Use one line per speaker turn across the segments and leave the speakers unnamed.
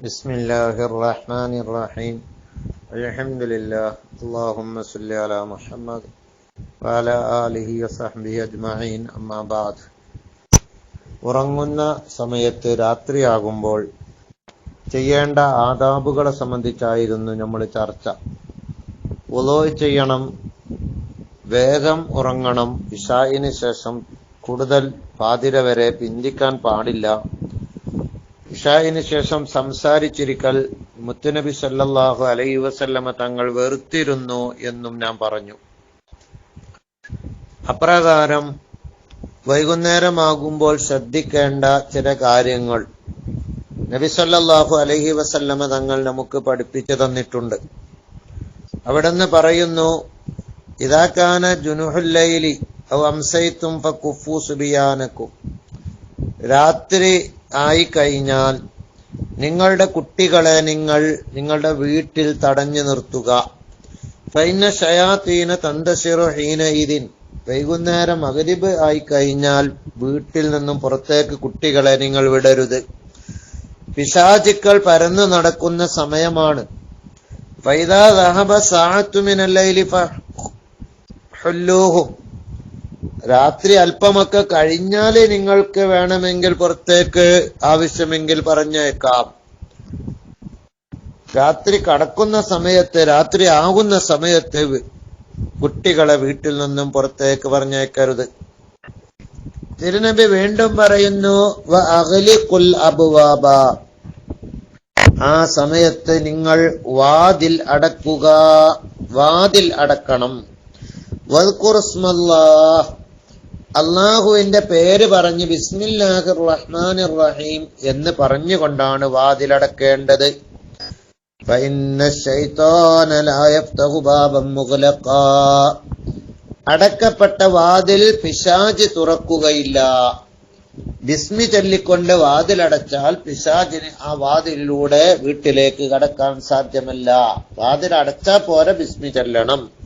بسم الله الرحمن الرحيم الحمد لله اللهم صل على محمد وعلى آله وصحبه أجمعين أما بعد ഉറങ്ങുന്ന സമയത്ത് രാത്രിയാകുമ്പോൾ ചെയ്യേണ്ട ആദാബുകളെ സംബന്ധിച്ചായിരുന്നു നമ്മൾ ചർച്ച ഉലോ ചെയ്യണം വേഗം ഉറങ്ങണം ഇഷായിന് ശേഷം കൂടുതൽ പാതിര വരെ പിന്തിക്കാൻ പാടില്ല ഇഷായിന് ശേഷം സംസാരിച്ചിരിക്കൽ മുത്തുനബി സല്ലല്ലാഹു അലൈ വസല്ലമ തങ്ങൾ വെറുത്തിരുന്നു എന്നും ഞാൻ പറഞ്ഞു. അപ്രകാരം വൈകുന്നേരമാകുമ്പോൾ ശ്രദ്ധിക്കേണ്ട ചില കാര്യങ്ങൾ. നബി സല്ലല്ലാഹു അലൈഹി വസല്ലമ തങ്ങൾ നമുക്ക് പഠിപ്പിച്ചു തന്നിട്ടുണ്ട്. അവിടുന്ന് പറയുന്നു ഇതാക്കാന ജുനുഹുല്ലൈലി ഔ അംസൈത്തും രാത്രി ആയി കഴിഞ്ഞാൽ നിങ്ങളുടെ കുട്ടികളെ നിങ്ങൾ നിങ്ങളുടെ വീട്ടിൽ തടഞ്ഞു നിർത്തുക. ഫൈന ഷയാത്തീന തന്തശിറു ഹീനയിദിൻ വൈകുന്നേരം അകരിബ് ആയി കഴിഞ്ഞാൽ വീട്ടിൽ നിന്നും പുറത്തേക്ക് കുട്ടികളെ നിങ്ങൾ വിടരുത്. പിശാചുക്കൾ പരന്നു നടക്കുന്ന സമയമാണ്. ഫൈദാ ദഹബ സാഴത്തുമിനല്ലൈലി ഫുല്ലൂഹും രാത്രി അല്പമൊക്കെ കഴിഞ്ഞാലേ നിങ്ങൾക്ക് വേണമെങ്കിൽ പുറത്തേക്ക് ആവശ്യമെങ്കിൽ പറഞ്ഞേക്കാം. രാത്രി കടക്കുന്ന സമയത്ത് രാത്രി ആകുന്ന സമയത്ത് കുട്ടികളെ വീട്ടിൽ നിന്നും പുറത്തേക്ക് പറഞ്ഞേക്കരുത്. തിരുനബി വീണ്ടും പറയുന്നു അബ്വാബ. ആ സമയത്ത് നിങ്ങൾ വാതിൽ അടക്കുക വാതിൽ അടക്കണം. വദ്കുറുസ്മല്ലാഹ് അള്ളാഹുവിന്റെ പേര് പറഞ്ഞ് ബിസ്മില്ലാഹിർ റഹ്മാൻ റഹീം എന്ന് പറഞ്ഞുകൊണ്ടാണ് വാതിലടക്കേണ്ടത്. അടക്കപ്പെട്ട വാതിൽ പിശാജ് തുറക്കുകയില്ല. ബിസ്മി ചൊല്ലിക്കൊണ്ട് വാതിലടച്ചാൽ പിശാജിന് ആ വാതിലിലൂടെ വീട്ടിലേക്ക് കടക്കാൻ സാധ്യമല്ല. വാതിൽ അടച്ചാൽ ബിസ്മി ചൊല്ലണം.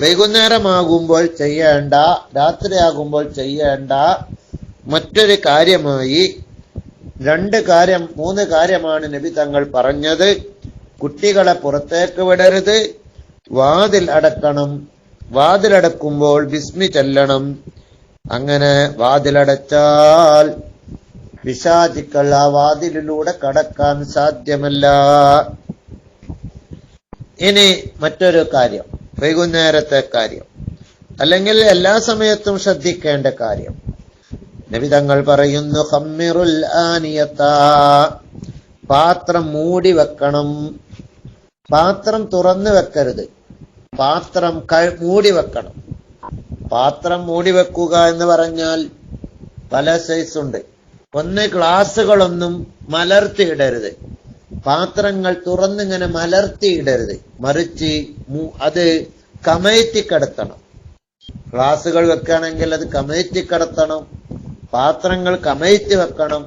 വൈകുന്നേരമാകുമ്പോൾ ചെയ്യേണ്ട രാത്രിയാകുമ്പോൾ ചെയ്യേണ്ട മറ്റൊരു കാര്യമായി രണ്ട് കാര്യം മൂന്ന് കാര്യമാണ് നബി തങ്ങൾ പറഞ്ഞത്. കുട്ടികളെ പുറത്തേക്ക് വിടരുത്. വാതിൽ അടക്കണം. വാതിലടക്കുമ്പോൾ ബിസ്മി ചെല്ലണം. അങ്ങനെ വാതിലടച്ചാൽ പിശാചിക്കൾ ആ വാതിലിലൂടെ കടക്കാൻ സാധ്യമല്ല. ഇനി മറ്റൊരു കാര്യം. വൈകുന്നേരത്തെ കാര്യം. അല്ലെങ്കിൽ എല്ലാ സമയത്തും ശ്രദ്ധിക്കേണ്ട കാര്യം. നബിതങ്ങൾ പറയുന്നു ഹമ്മിറുൽ ആനിയത്ത. പാത്രം മൂടി വെക്കണം. പാത്രം തുറന്നു വെക്കരുത്. പാത്രം മൂടി വെക്കണം. പാത്രം മൂടി വെക്കുക എന്ന് പറഞ്ഞാൽ പല സൈസ് ഉണ്ട്. ഒന്ന് ഗ്ലാസുകളൊന്നും മലർത്തിയിടരുത്. പാത്രങ്ങൾ തുറന്നിങ്ങനെ മലർത്തിയിടരുത് മറിച്ച് അത് കമഴ്ത്തി കിടത്തണം. ഗ്ലാസുകൾ വെക്കുകയാണെങ്കിൽ അത് കമഴ്ത്തി കിടത്തണം. പാത്രങ്ങൾ കമഴ്ത്തി വെക്കണം.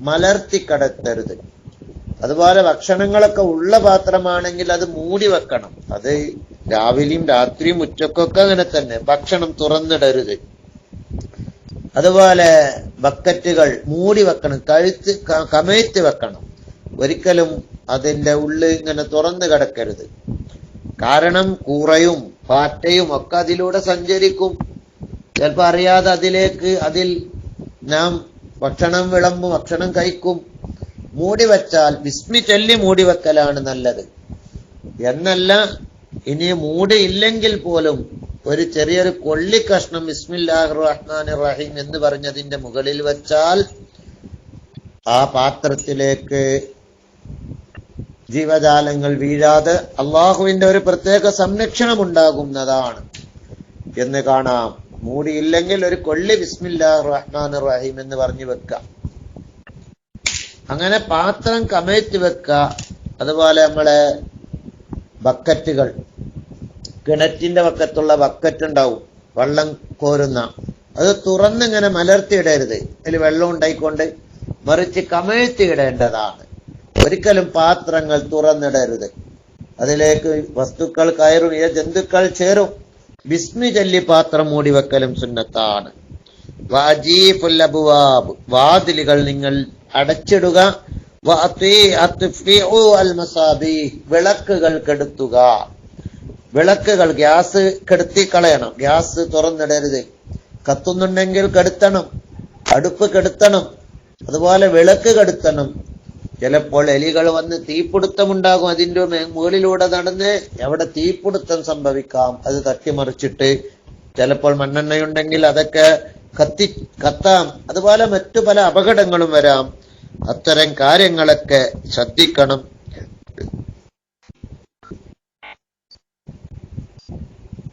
മലർത്തി കടത്തരുത്. അതുപോലെ ഭക്ഷണങ്ങളൊക്കെ ഉള്ള പാത്രമാണെങ്കിൽ അത് മൂടി വെക്കണം. അത് രാവിലെയും രാത്രിയും ഉച്ചക്കൊക്കെ അങ്ങനെ തന്നെ ഭക്ഷണം തുറന്നിടരുത്. അതുപോലെ ബക്കറ്റുകൾ മൂടി വെക്കണം. കഴുത്ത് കമഴ്ത്തി വെക്കണം. ഒരിക്കലും അതിന്റെ ഉള്ളിൽ ഇങ്ങനെ തുറന്നു കിടക്കരുത്. കാരണം കൂറയും പാറ്റയും ഒക്കെ അതിലൂടെ സഞ്ചരിക്കും. ചിലപ്പോൾ അറിയാതെ അതിലേക്ക് അതിൽ നാം ഭക്ഷണം വിളമ്പും ഭക്ഷണം കഴിക്കും. മൂടി വെച്ചാൽ വിസ്മി ചൊല്ലി മൂടി വെക്കലാണ് നല്ലത്. എന്നല്ല ഇനി മൂടി ഇല്ലെങ്കിൽ പോലും ഒരു ചെറിയൊരു കൊള്ളി കഷ്ണം ഇസ്മില്ലാഹ് റഹ്മാൻ റഹീം എന്ന് പറഞ്ഞതിന്റെ മുകളിൽ വെച്ചാൽ ആ പാത്രത്തിലേക്ക് ജീവജാലങ്ങൾ വീഴാതെ അള്ളാഹുവിന്റെ ഒരു പ്രത്യേക സംരക്ഷണം ഉണ്ടാകുന്നതാണ് എന്ന് കാണാം. മൂടിയില്ലെങ്കിൽ ഒരു കൊള്ളി ബിസ്മില്ലാ റഹ്മാൻ റഹീം എന്ന് പറഞ്ഞു വെക്കാം. അങ്ങനെ പാത്രം കമഴ്ത്തി വെക്ക. അതുപോലെ നമ്മളെ ബക്കറ്റുകൾ. കിണറ്റിന്റെ പക്കത്തുള്ള ബക്കറ്റ് ഉണ്ടാവും വെള്ളം കോരുന്ന. അത് തുറന്നിങ്ങനെ മലർത്തിയിടരുത്. അതിൽ വെള്ളം ഉണ്ടായിക്കൊണ്ട് മറിച്ച് കമഴ്ത്തിയിടേണ്ടതാണ്. ഒരിക്കലും പാത്രങ്ങൾ തുറന്നിടരുത്. അതിലേക്ക് വസ്തുക്കൾ കയറും ഇഴ ജന്തുക്കൾ ചേരും. ബിസ്മി ചൊല്ലി പാത്രം മൂടി വെക്കലും സുന്നത്താണ്. വാതിലുകൾ നിങ്ങൾ അടച്ചിടുക. വിളക്കുകൾ കെടുത്തുക. വിളക്കുകൾ ഗ്യാസ് കെടുത്തി കളയണം ഗ്യാസ് തുറന്നിടരുത്. കത്തുന്നുണ്ടെങ്കിൽ കെടുത്തണം. അടുപ്പ് കെടുത്തണം. അതുപോലെ വിളക്ക് കെടുത്തണം. ചിലപ്പോൾ എലികൾ വന്ന് തീപിടുത്തമുണ്ടാകും അതിന്റെ മേ- മുകളിലൂടെ നടന്ന് എവിടെ തീപിടുത്തം സംഭവിക്കാം. അത് തട്ടിമറിച്ചിട്ട് ചിലപ്പോൾ മണ്ണെണ്ണയുണ്ടെങ്കിൽ അതൊക്കെ കത്തി കത്താം. അതുപോലെ മറ്റു പല അപകടങ്ങളും വരാം. അത്തരം കാര്യങ്ങളൊക്കെ ശ്രദ്ധിക്കണം.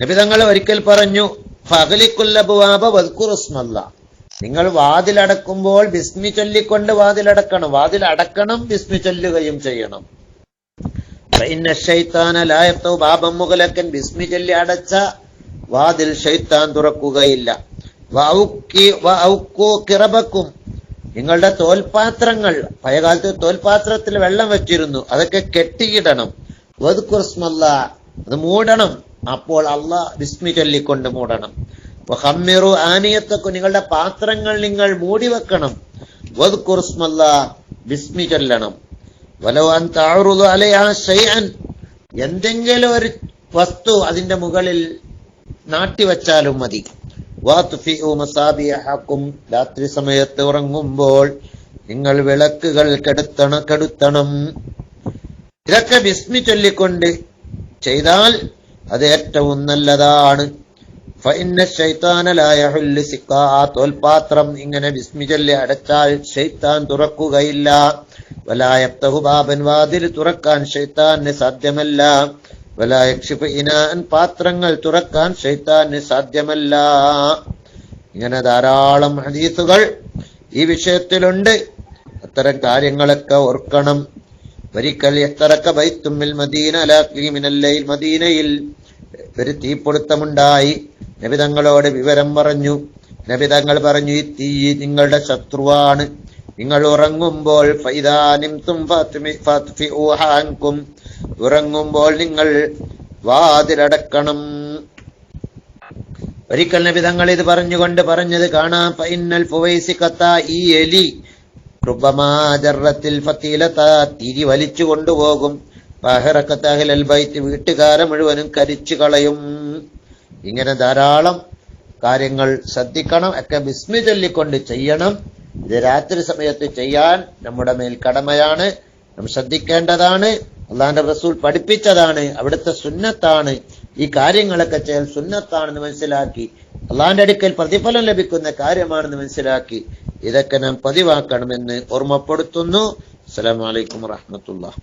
നബിതങ്ങൾ ഒരിക്കൽ പറഞ്ഞു ഫഹലിക്കുല്ലബുവാബ വദ്കുറുസ്മല്ല. നിങ്ങൾ വാതിലടക്കുമ്പോൾ ബിസ്മി ചൊല്ലിക്കൊണ്ട് വാതിലടക്കണം. വാതിലടക്കണം ബിസ്മി ചൊല്ലുകയും ചെയ്യണം. ബാബൻ മുഗലക്കൻ ബിസ്മി ചൊല്ലി അടച്ച വാതിൽ ഷൈത്താൻ തുറക്കുകയില്ല. കിറബക്കും. നിങ്ങളുടെ തോൽപാത്രങ്ങൾ പഴയകാലത്ത് തോൽപാത്രത്തിൽ വെള്ളം വെച്ചിരുന്നു. അതൊക്കെ കെട്ടിയിടണം. വദ്കുർസ്മല്ല അത് മൂടണം. അപ്പോൾ അള്ളാഹ് ബിസ്മി ചൊല്ലിക്കൊണ്ട് മൂടണം. ഹമ്മിറു ആനിയത്തക്കു നിങ്ങളുടെ പാത്രങ്ങൾ നിങ്ങൾ മൂടി വെക്കണം. വദ്കുർസ്മല്ല ബിസ്മി ചൊല്ലണം. വലോ അൻ താറുതു അലയാ ഷൈഅൻ എന്തെങ്കിലും ഒരു വസ്തു അതിന്റെ മുകളിൽ നാട്ടിവെച്ചാലും മതി. വാത്ഫിഉ മസാബിയഹക്കും. രാത്രി സമയത്ത് ഉറങ്ങുമ്പോൾ നിങ്ങൾ വിളക്കുകൾ കെടുത്തണ കെടുത്തണം. ഇതൊക്കെ ബിസ്മി ചൊല്ലിക്കൊണ്ട് ചെയ്താൽ അത് ഏറ്റവും നല്ലതാണ്. തോൽപാത്രം ഇങ്ങനെ ബിസ്മി ചൊല്ലി അടച്ചാൽ ഷെയ്ത്താൻ തുറക്കുകയില്ല. വലാ യഫ്തഹു ബാബൻ വാതിൽ തുറക്കാൻ ഷെയ്ത്താന് സാധ്യമല്ല. വലാ യക്ഷിഫു ഇനാൻ പാത്രങ്ങൾ തുറക്കാൻ ഷെയ്ത്താന് സാധ്യമല്ല. ഇങ്ങനെ ധാരാളം ഹദീസുകൾ ഈ വിഷയത്തിലുണ്ട്. അത്തരം കാര്യങ്ങളൊക്കെ ഓർക്കണം. ഒരിക്കൽ എത്തറക്ക ബൈത്തുമ്മിൽ മദീന അലാക്കി മിനല്ലയിൽ മദീനയിൽ ഒരു തീപിടുത്തമുണ്ടായി നബി തങ്ങളോട് വിവരം പറഞ്ഞു. നബി തങ്ങൾ പറഞ്ഞു ഈ തീ നിങ്ങളുടെ ശത്രുവാണ്. നിങ്ങൾ ഉറങ്ങുമ്പോൾ ഉറങ്ങുമ്പോൾ നിങ്ങൾ വാതിലടക്കണം. ഒരിക്കൽ നബി തങ്ങൾ ഇത് പറഞ്ഞുകൊണ്ട് പറഞ്ഞത് കാണാം. ഫൈനൽ ഫുവൈസിക്കത്ത ഈ എലി കൃപമാചരണത്തിൽ ഫത്തീലത്ത തിരി വലിച്ചു കൊണ്ടുപോകും. പഹറക്കത്തഹിലൽ ബൈത്ത് വീട്ടുകാരെ മുഴുവനും കരിച്ചു കളയും. ഇങ്ങനെ ധാരാളം കാര്യങ്ങൾ ശ്രദ്ധിക്കണം ഒക്കെ വിസ്മി ചൊല്ലിക്കൊണ്ട് ചെയ്യണം. ഇത് രാത്രി സമയത്ത് ചെയ്യാൻ നമ്മുടെ മേൽ കടമയാണ്. നാം ശ്രദ്ധിക്കേണ്ടതാണ്. അള്ളാന്റെ റസൂൽ പഠിപ്പിച്ചതാണ്. അവിടുത്തെ സുന്നത്താണ്. ഈ കാര്യങ്ങളൊക്കെ ചെയ്യൽ സുന്നത്താണെന്ന് മനസ്സിലാക്കി അള്ളാന്റെ അടുക്കൽ പ്രതിഫലം ലഭിക്കുന്ന കാര്യമാണെന്ന് മനസ്സിലാക്കി ഇതൊക്കെ നാം പതിവാക്കണമെന്ന് ഓർമ്മപ്പെടുത്തുന്നു. അസ്സലാമു അലൈക്കും വറഹ്മത്തുള്ളാഹി